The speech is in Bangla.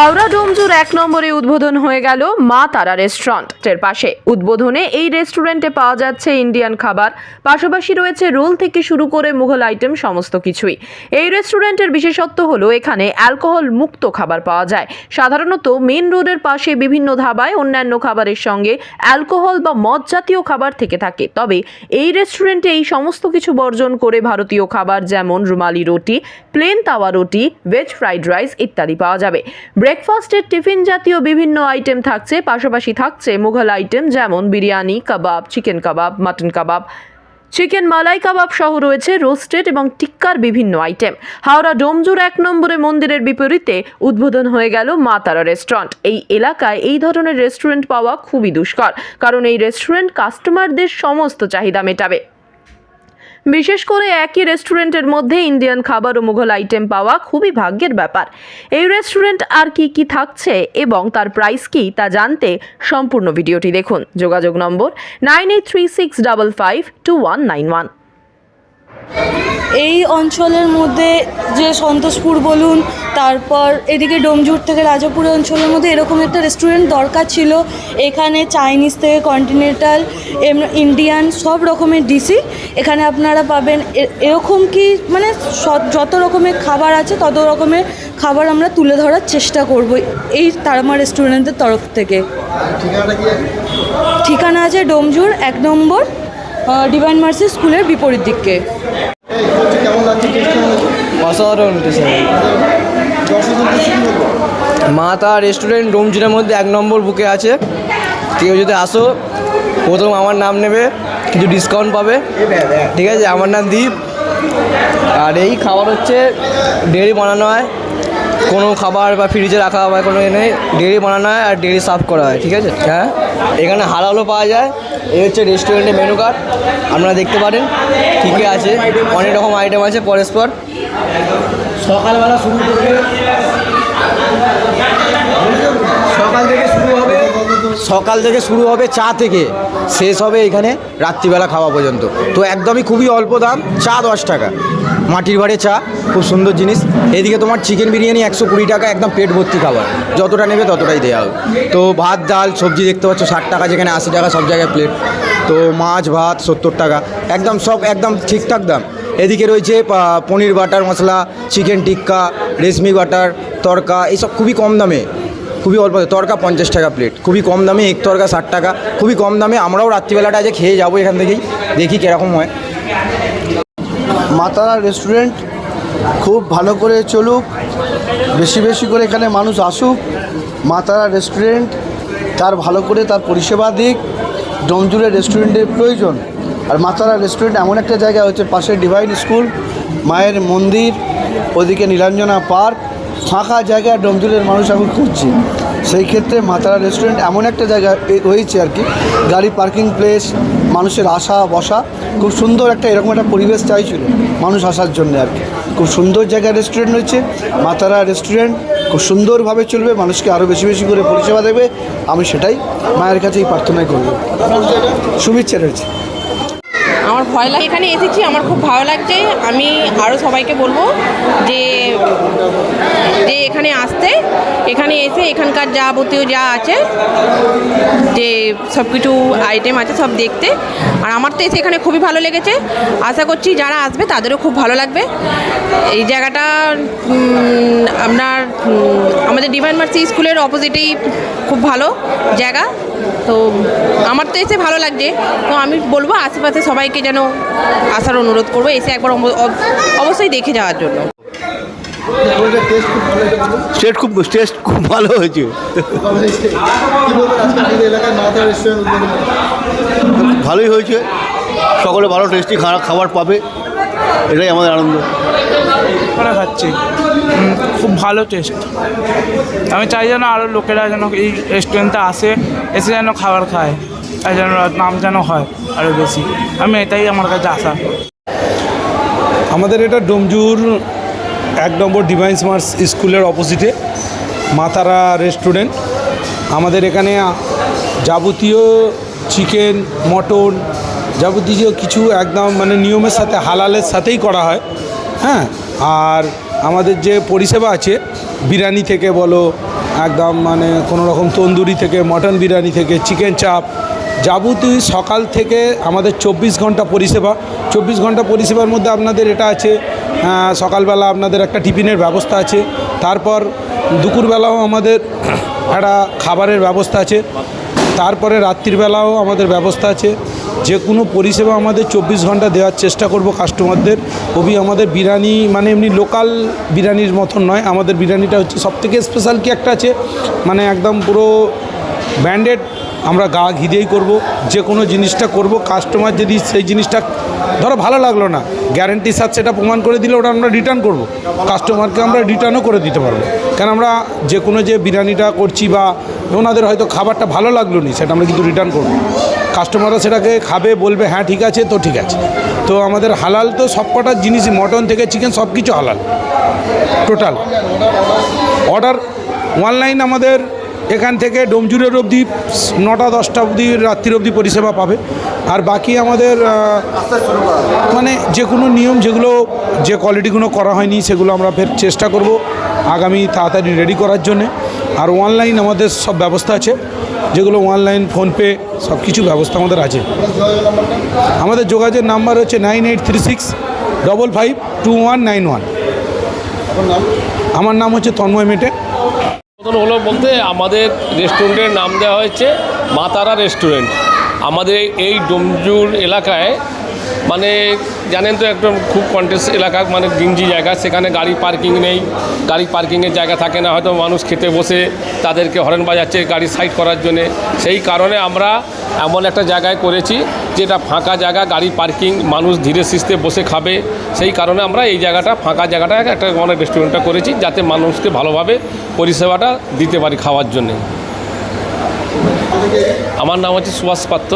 ಆರು ದ ডোমজুর এক নম্বরে উদ্বোধন হয়ে গেল মা তারা রেস্টুরেন্টের পাশে উদ্বোধনে এই রেস্টুরেন্টে পাওয়া যাচ্ছে ইন্ডিয়ান খাবার। পাশাপাশি রয়েছে রোল থেকে শুরু করে মুঘল আইটেম সমস্ত কিছুই। এই রেস্টুরেন্টের বিশেষত্ব হলো এখানে অ্যালকোহল মুক্ত খাবার পাওয়া যায়। সাধারণত মেন রোডের পাশে বিভিন্ন ধাবায় অন্যান্য খাবারের সঙ্গে অ্যালকোহল বা মদ জাতীয় খাবার থেকে থাকে। তবে এই রেস্টুরেন্টে এই সমস্ত কিছু বর্জন করে ভারতীয় খাবার যেমন রুমালি রুটি, প্লেন তাওয়া রুটি, ভেজ ফ্রাইড রাইস ইত্যাদি পাওয়া যাবে। ব্রেকফাস্টের টিফিন জাতীয় বিভিন্ন আইটেম থাকছে, পাশাপাশি থাকছে মুঘল আইটেম যেমন biryani, kebab, chicken kebab, mutton kebab. Chicken malai kebab সহ রয়েছে রোস্টেড এবং টিক্কার বিভিন্ন আইটেম। হাওড়া ডোমজুর এক নম্বরে মন্দিরের বিপরীতে উদ্বোধন হয়ে গেল মা তারা রেস্টুরেন্ট। এই এলাকায় এই ধরনের রেস্টুরেন্ট পাওয়া খুবই দুষ্কর, কারণ এই রেস্টুরেন্ট কাস্টমারদের সমস্ত চাহিদা মেটাবে। বিশেষ করে একই রেস্টুরেন্টের মধ্যে ইন্ডিয়ান খাবার ও মুঘল আইটেম পাওয়া খুবই ভাগ্যের ব্যাপার। এই রেস্টুরেন্ট আর কি কি থাকছে এবং তার প্রাইস কি তা জানতে সম্পূর্ণ ভিডিওটি দেখুন। যোগাযোগ নম্বর nine eight three six double five two one nine one. এই অঞ্চলের মধ্যে যে সন্তোষপুর বলুন তারপর এদিকে ডোমজুর থেকে রাজাপুর অঞ্চলের মধ্যে এরকম একটা রেস্টুরেন্ট দরকার ছিল। এখানে চাইনিজ থেকে কন্টিনেন্টাল ইন্ডিয়ান সব রকমের ডিশই এখানে আপনারা পাবেন। এ- এরকম কি মানে যত রকমের খাবার আছে তত রকমের খাবার আমরা তুলে ধরার চেষ্টা করব এই তারামা রেস্টুরেন্টের তরফ থেকে। ঠিকানা আছে ডোমজুর এক নম্বর ডিভাইন মার্সি স্কুলের বিপরীত দিকে। টেস্ট অসাধারণ মা রেস্টুরেন্ট ডোমজিনের মধ্যে এক নম্বর বুকে আছে। কেউ যদি আসো, প্রথম আমার নাম নেবে, কিছু ডিসকাউন্ট পাবে। ঠিক আছে, আমার নাম দীপ। আর এই খাবার হচ্ছে ডেলি বানানো হয়। কোনো খাবার বা ফ্রিজে রাখা বা কোনো এনে ডেলি বানানো হয় আর ডেলি সার্ভ করা হয়, ঠিক আছে? হ্যাঁ? এখানে হালালও পাওয়া যায়। এই হচ্ছে রেস্টুরেন্টের মেনু কার্ড আপনারা দেখতে পারেন ঠিকই আছে। অনেক রকম আইটেম আছে পরস্পর। সকালবেলা শুরু করবে সকাল থেকে শুরু হবে সকাল থেকে শুরু হবে চা থেকে। শেষ হবে এখানে রাত্রিবেলা খাওয়া পর্যন্ত। তো একদমই খুবই অল্প দাম, চা দশ টাকা। মাটির বাড়ে চা, খুব সুন্দর জিনিস। এদিকে তোমার চিকেন বিরিয়ানি একশো কুড়ি টাকা, একদম পেট ভর্তি খাবার। যতটা নেবে ততটাই দেওয়া হবে। তো ভাত, ডাল, সবজি দেখতে পাচ্ছ, ষাট টাকা যেখানে আশি টাকা সব জায়গায় প্লেট তো মাছ, ভাত, সত্তর টাকা। একদম সব, একদম ঠিকঠাক দাম। এদিকে রয়েছে paneer butter masala chicken tikka, reshmi butter, tarka এইসব খুবই কম দামে। খুবই অল্প তরকা পঞ্চাশ টাকা প্লেট খুবই কম দামে এক তরকা ষাট টাকা। খুবই কম দামে আমরাও রাত্রিবেলাটা আজকে খেয়ে যাব এখান থেকেই। দেখি কীরকম হয়। মাতারা রেস্টুরেন্ট খুব ভালো করে চলুক। বেশি বেশি করে এখানে মানুষ আসুক। মাতারা রেস্টুরেন্ট তার ভালো করে তার পরিষেবা দিক। ডোমজুড়ে রেস্টুরেন্টের প্রয়োজন। আর মাতারা রেস্টুরেন্ট এমন একটা জায়গা হচ্ছে পাশে ডিভাইন স্কুল মায়ের মন্দির, ওদিকে নীলাঞ্জনা পার্ক ফাঁকা জায়গা ডোমজুরের মানুষ এখন খুঁজছে। সেই ক্ষেত্রে মাতারা রেস্টুরেন্ট এমন একটা জায়গা হয়েছে আর কি। গাড়ি পার্কিং প্লেস মানুষের আসা, বসা, খুব সুন্দর একটা এরকম একটা পরিবেশ চাইছিল মানুষ আসার জন্য আর কি। খুব সুন্দর জায়গায় রেস্টুরেন্ট হয়েছে, মাতারা রেস্টুরেন্ট খুব সুন্দরভাবে চলবে, মানুষকে আরও বেশি বেশি করে পরিষেবা দেবে। আমি সেটাই মায়ের কাছে এই প্রার্থনাই করব শুভেচ্ছা রয়েছে আমার ভয় লাগে। এখানে এসেছি, আমার খুব ভালো লাগছে। আমি আরও সবাইকে বলব যে যে এখানে আসতে, এখানে এসে এখানকার যাবতীয় যা আছে, যে সব কিছু আইটেম আছে সব দেখতে। আর আমার তো এসে এখানে খুবই ভালো লেগেছে। আশা করছি যারা আসবে তাদেরও খুব ভালো লাগবে। এই জায়গাটা আপনার আমাদের ডিভাইন মার্সি স্কুলের অপোজিটেই খুব ভালো জায়গা। তো আমার তো এসে ভালো লাগছে। তো আমি বলব আশেপাশে সবাইকে যেন আসার অনুরোধ করব এসে একবার অব- অব- অবশ্যই দেখে যাওয়ার জন্য। টেস্ট খুব ভালো হয়েছে টেস্ট খুব ভালো হয়েছে? ভালোই হয়েছে। সকলে ভালো টেস্টি খাবার পাবে। এটাই আমাদের আনন্দ। খাচ্ছি। খুব ভালো টেস্ট আমি চাই যেন আরও লোকেরা যেন এই রেস্টুরেন্টে আসে, এসে যেন খাবার খায়, আর যেন নাম যেন হয় আরও বেশি। আমি এটাই আমার কাছে আশা। আমাদের এটা ডোমজুর এক নম্বর ডিভাইন্স মার্স স্কুলের অপোজিটে মাতারা রেস্টুরেন্ট আমাদের এখানে যাবতীয় চিকেন মটন, যাবতীয় কিছু একদম মানে নিয়মের সাথে, হালালের সাথেই করা হয়। হ্যাঁ আর আমাদের যে পরিষেবা আছে, বিরিয়ানি থেকে বলো, একদম মানে কোনো রকম তন্দুরি থেকে, মটন বিরিয়ানি থেকে, চিকেন চাপ, যাবতীয় সকাল থেকে আমাদের চব্বিশ ঘণ্টা পরিষেবা। চব্বিশ ঘণ্টা পরিষেবার মধ্যে আপনাদের এটা আছে সকালবেলা আপনাদের একটা টিফিনের ব্যবস্থা আছে। তারপর দুপুরবেলাও আমাদের একটা খাবারের ব্যবস্থা আছে। তারপরে রাত্রিবেলাও আমাদের ব্যবস্থা আছে। যে কোনো পরিষেবা আমাদের চব্বিশ ঘণ্টা দেওয়ার চেষ্টা করব কাস্টমারদের খুবই আমাদের বিরিয়ানি মানে এমনি লোকাল বিরিয়ানির মতন নয়, আমাদের বিরিয়ানিটা হচ্ছে সবথেকে স্পেশাল কি একটা আছে মানে একদম পুরো ব্র্যান্ডেড আমরা গা ঘি দিয়েই করব, যে কোনো জিনিসটা করব কাস্টমার যদি সেই জিনিসটা, ধরো ভালো লাগল না গ্যারেন্টির সাথে সেটা প্রমাণ করে দিলে ওটা আমরা রিটার্ন করব। কাস্টমারকে আমরা রিটার্নও করে দিতে পারব। কারণ আমরা যে কোনো যে বিরিয়ানিটা করছি বা ওনাদের হয়তো খাবারটা ভালো লাগল নি, সেটা আমরা কিন্তু রিটার্ন করব। কাস্টমাররা সেটাকে খাবে, বলবে হ্যাঁ ঠিক আছে, তো ঠিক আছে। তো আমাদের হালাল তো সবকটা জিনিসই, মটন থেকে চিকেন সব কিছু হালাল টোটাল অর্ডার অনলাইন আমাদের এখান থেকে ডোমজুরের অবধি নটা, দশটা অবধি, রাত্রির অবধি পরিষেবা পাবে। আর বাকি আমাদের মানে যে কোনো নিয়ম, যেগুলো, যে কোয়ালিটিগুলো করা হয়নি, সেগুলো আমরা ফের চেষ্টা করব আগামী তাড়াতাড়ি রেডি করার জন্যে। আর অনলাইন আমাদের সব ব্যবস্থা আছে, যেগুলো অনলাইন ফোনপে সব কিছু ব্যবস্থা আমাদের আছে। আমাদের যোগাযোগ নাম্বার হচ্ছে nine eight three six double five two one nine one আমার নাম হচ্ছে তন্ময় মেটে। হলো বলতে আমাদের রেস্টুরেন্টের নাম দেওয়া হয়েছে মাতারা রেস্টুরেন্ট আমাদের এই ডোমজুর এলাকায় মানে জানেন তো একদম খুব কন্টেস্ট এলাকা মানে গিঞ্জি জায়গা, সেখানে গাড়ি পার্কিং নেই, গাড়ি পার্কিংয়ের জায়গা থাকে না, হয়তো মানুষ খেতে বসে তাদেরকে হরেন বাজাচ্ছে গাড়ি সাইড করার জন্যে। সেই কারণে আমরা এমন একটা জায়গায় করেছি, যেটা ফাঁকা জায়গা, গাড়ি পার্কিং, মানুষ ধীরে সুস্থে বসে খাবে। সেই কারণে আমরা এই জায়গাটা, ফাঁকা জায়গাটা একটা মানে রেস্টুরেন্টটা করেছি, যাতে মানুষকে ভালোভাবে পরিষেবাটা দিতে পারি খাওয়ার জন্যে। আমার নাম হচ্ছে সুভাষ পাত্র